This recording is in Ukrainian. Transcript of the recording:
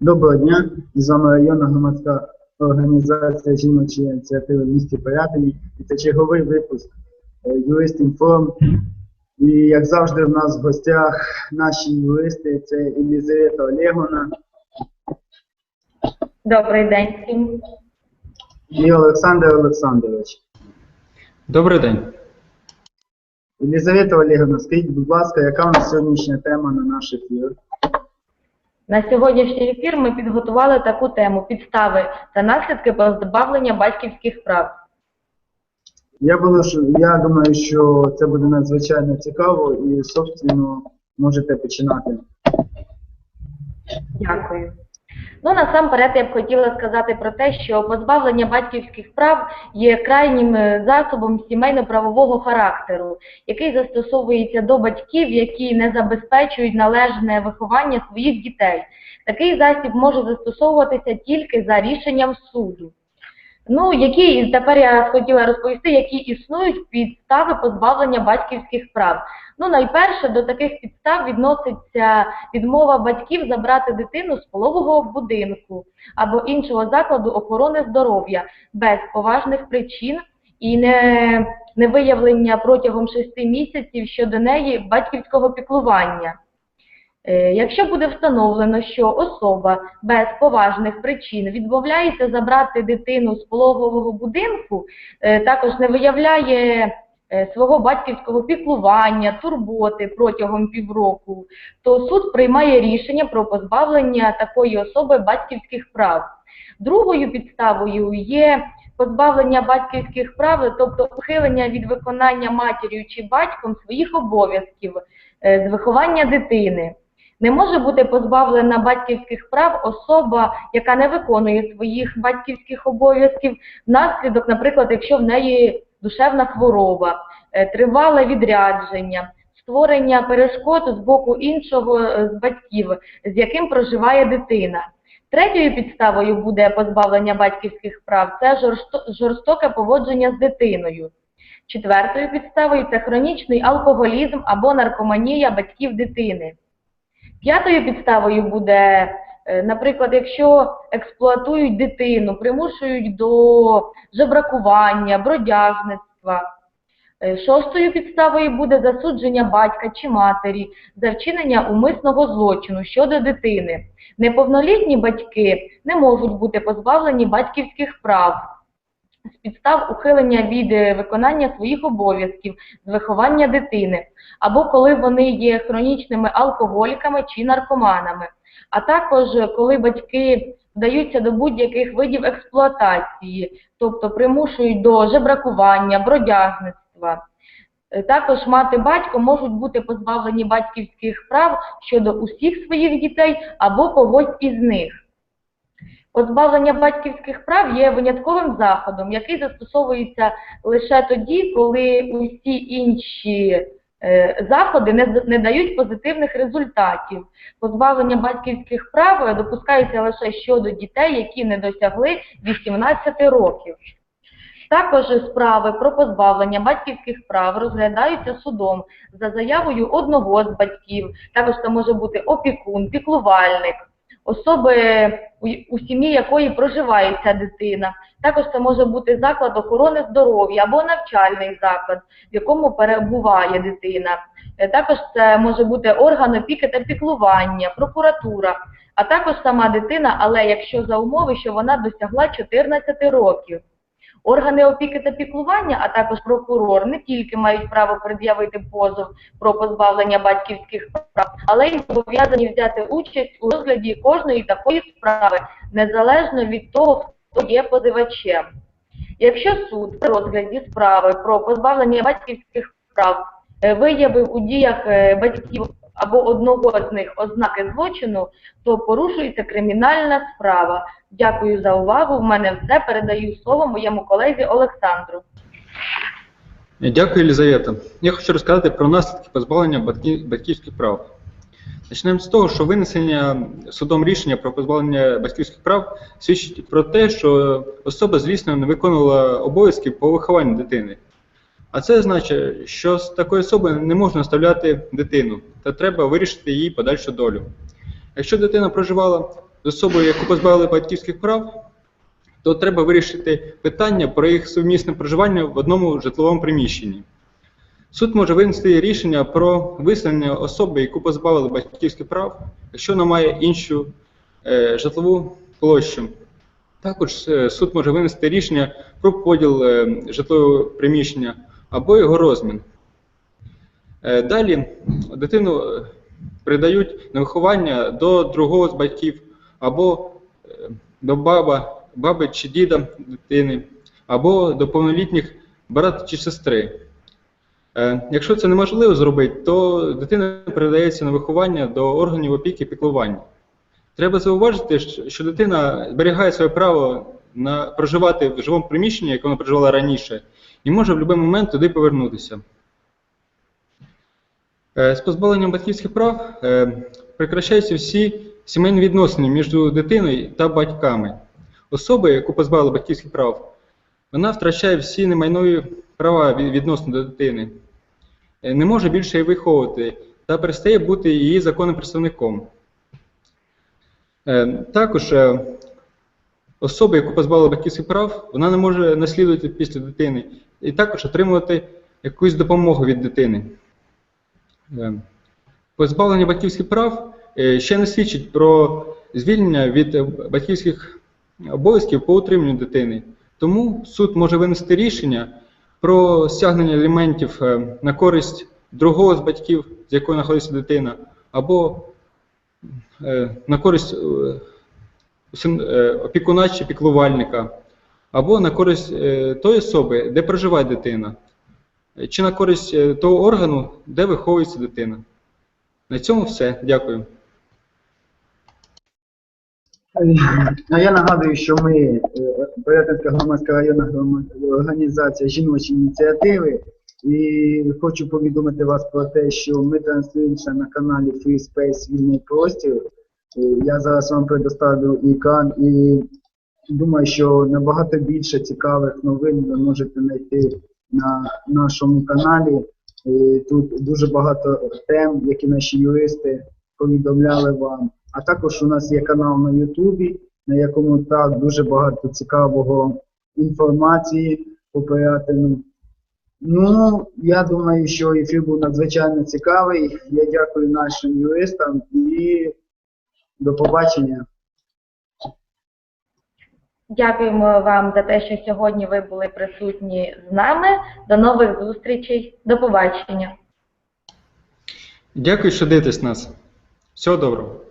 Доброго дня! З вами районна громадська організація жіночої ініціативи в місті Порятині. І це черговий випуск е, Юрист Інформ. І як завжди, в нас в гостях наші юристи це Елізавета Олеговна Добрий день всім. і Олександр Олександрович. Добрий день. Елізавета Олегівна, скажіть, будь ласка, яка у нас сьогоднішня тема на наш ефір? На сьогоднішній ефір ми підготували таку тему підстави та наслідки позбавлення батьківських прав. Я, було, що, я думаю, що це буде надзвичайно цікаво і, собственно, можете починати. Дякую. Ну, насамперед я б хотіла сказати про те, що позбавлення батьківських прав є крайнім е, засобом сімейно-правового характеру, який застосовується до батьків, які не забезпечують належне виховання своїх дітей. Такий засіб може застосовуватися тільки за рішенням суду. Ну, які тепер я хотіла розповісти, які існують підстави позбавлення батьківських прав. Ну, найперше до таких підстав відноситься відмова батьків забрати дитину з пологового будинку або іншого закладу охорони здоров'я без поважних причин і не, не виявлення протягом шести місяців щодо неї батьківського піклування. Е, Якщо буде встановлено, що особа без поважних причин відмовляється забрати дитину з пологового будинку, е, також не виявляє е, свого батьківського піклування, турботи протягом півроку, то суд приймає рішення про позбавлення такої особи батьківських прав. Другою підставою є позбавлення батьківських прав, тобто ухилення від виконання матір'ю чи батьком своїх обов'язків з виховання дитини. Не може бути позбавлена батьківських прав особа, яка не виконує своїх батьківських обов'язків, внаслідок, наприклад, якщо в неї душевна хвороба, е, тривале відрядження, створення перешкод з боку іншого е, з батьків, з яким проживає дитина. Третьою підставою буде позбавлення батьківських прав це жорстоке поводження з дитиною. Четвертою підставою це хронічний алкоголізм або наркоманія батьків дитини. П'ятою підставою буде, е, наприклад, якщо експлуатують дитину, примушують до жебракування, бродяжництва. Е, Шостою підставою буде засудження батька чи матері за вчинення умисного злочину щодо дитини. Неповнолітні батьки не можуть бути позбавлені батьківських прав з підстав ухилення від е, виконання своїх обов'язків з виховання дитини, або коли вони є хронічними алкоголіками чи наркоманами, а також е, коли батьки вдаються до будь-яких видів експлуатації, тобто примушують до жебракування, бродяжництва. Е, Також мати батько можуть бути позбавлені батьківських прав щодо усіх своїх дітей або когось із них. Позбавлення батьківських прав є винятковим заходом, який застосовується лише тоді, коли усі інші е, заходи не, не дають позитивних результатів. Позбавлення батьківських прав допускається лише щодо дітей, які не досягли 18 років. Також справи про позбавлення батьківських прав розглядаються судом за заявою одного з батьків. Також це може бути опікун, піклувальник, особи, у, сім'ї якої проживає ця дитина. Також це може бути заклад охорони здоров'я або навчальний заклад, в якому перебуває дитина. Е, Також це може бути орган опіки та піклування, прокуратура, а також сама дитина, але якщо за умови, що вона досягла 14 років. Органи опіки та піклування, а також прокурор не тільки мають право пред'явити позов про позбавлення батьківських прав, але й зобов'язані взяти участь у розгляді кожної такої справи, незалежно від того, хто є позивачем. Якщо суд при розгляді справи про позбавлення батьківських прав е, виявив у діях е, батьків або одного з них ознаки злочину, то порушується кримінальна справа. Дякую за увагу. В мене все. Передаю слово моєму колезі Олександру. Дякую, Елізавета. Я хочу розказати про наслідки позбавлення батьків- батьківських прав. Почнемо з того, що винесення судом рішення про позбавлення батьківських прав свідчить про те, що особа, звісно, не виконувала обов'язків по вихованню дитини. А це значить, що з такої особи не можна оставляти дитину, та треба вирішити її подальшу долю. Якщо дитина проживала з особою, яку позбавили батьківських прав, то треба вирішити питання про їх сумісне проживання в одному житловому приміщенні. Суд може винести рішення про виселення особи, яку позбавили батьківських прав, якщо вона має іншу е, житлову площу. Також е, суд може винести рішення про поділ е, житлового приміщення або його розмін. Е, Далі дитину е, передають на виховання до другого з батьків або е, до баба, баби чи діда дитини, або до повнолітніх брата чи сестри. Якщо це неможливо зробити, то дитина передається на виховання до органів опіки і піклування. Треба зауважити, що дитина зберігає своє право на проживати в живому приміщенні, як вона проживала раніше, і може в будь-який момент туди повернутися. Е, З позбавленням батьківських прав е, прекращаються всі сімейні відносини між дитиною та батьками. Особа, яку позбавили батьківських прав, вона втрачає всі немайнові права відносно до дитини, Е, не може більше її виховувати та перестає бути її законним представником. Також особа, яку позбавили батьківських прав, вона не може наслідувати після дитини і також отримувати якусь допомогу від дитини. Е, Позбавлення батьківських прав е, ще не свідчить про звільнення від е, батьківських обов'язків по утриманню дитини. Тому суд може винести рішення про стягнення аліментів на користь другого з батьків, з якою знаходиться дитина, або на користь опікуна чи піклувальника, або на користь е, тої особи, де проживає дитина, е, чи на користь е, того органу, де виховується дитина. На цьому все. Дякую. А я нагадую, що ми е, Порятинська громадська районна організація жіночі ініціативи. І хочу повідомити вас про те, що ми транслюємося на каналі Free Space Вільний простір. Е, Я зараз вам предоставлю екран і думаю, що набагато більше цікавих новин ви можете знайти на нашому каналі. Е, Тут дуже багато тем, які наші юристи повідомляли вам. А також у нас є канал на Ютубі, на якому так дуже багато цікавого інформації по Пирятину. Ну, я думаю, що ефір був надзвичайно цікавий. Я дякую нашим юристам і до побачення. Дякуємо вам за те, що сьогодні ви були присутні з нами. До нових зустрічей. До побачення. Дякую, що дивитесь нас. Всього доброго.